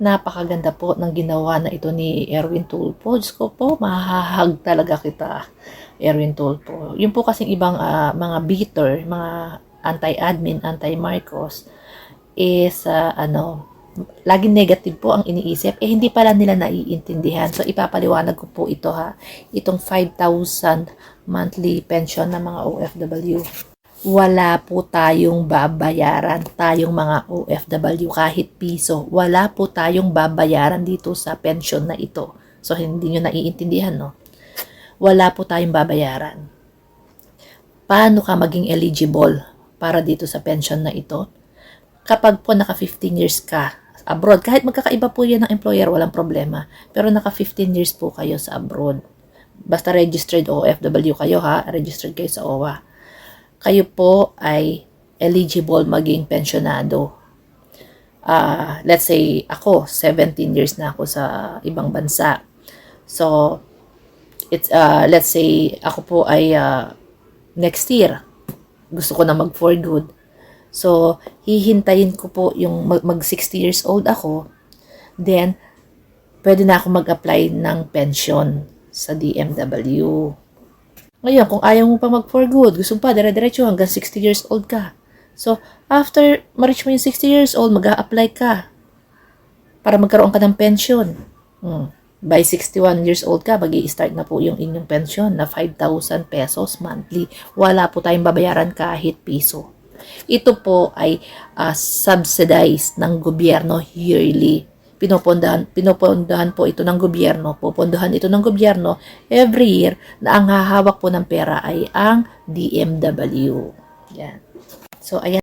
Napakaganda po ng ginawa na ito ni Erwin Tulpo. Diyos ko po, mahahag talaga kita, Erwin Tulpo. Yung po kasing ibang ah, mga bitter, mga anti-admin, anti-Marcos, is ah, ano, laging negative po ang iniisip, eh hindi pala nila naiintindihan. So ipapaliwanag ko po ito ha, itong 5,000 monthly pension ng mga OFW. Wala po tayong babayaran, tayong mga OFW kahit piso. Wala po tayong babayaran dito sa pension na ito. So hindi nyo naiintindihan, no? Wala po tayong babayaran. Paano ka maging eligible para dito sa pension na ito? kapag po naka 15 years ka abroad, kahit magkakaiba po yan ng employer, walang problema. Pero naka 15 years po kayo sa abroad. Basta registered OFW kayo ha, registered kayo sa OWA. Kayo po ay eligible maging pensionado. Ah, let's say ako, 17 years na ako sa ibang bansa. So, it's uh, let's say ako po ay uh, next year gusto ko na mag for good. So, hihintayin ko po yung mag, mag 60 years old ako. Then, pwede na ako mag-apply ng pension sa DMW. Ngayon, kung ayaw mo pa mag for good, gusto mo pa dire-diretso hanggang 60 years old ka. So, after ma-reach mo yung 60 years old, mag apply ka para magkaroon ka ng pension. Hmm. By 61 years old ka, mag start na po yung inyong pension na 5,000 pesos monthly. Wala po tayong babayaran kahit piso. Ito po ay ah, subsidized ng gobyerno yearly. Pinopondahan, pinopondahan po ito ng gobyerno. Pupondahan ito ng gobyerno every year na ang hahawak po ng pera ay ang DMW. Yan. So, ayan.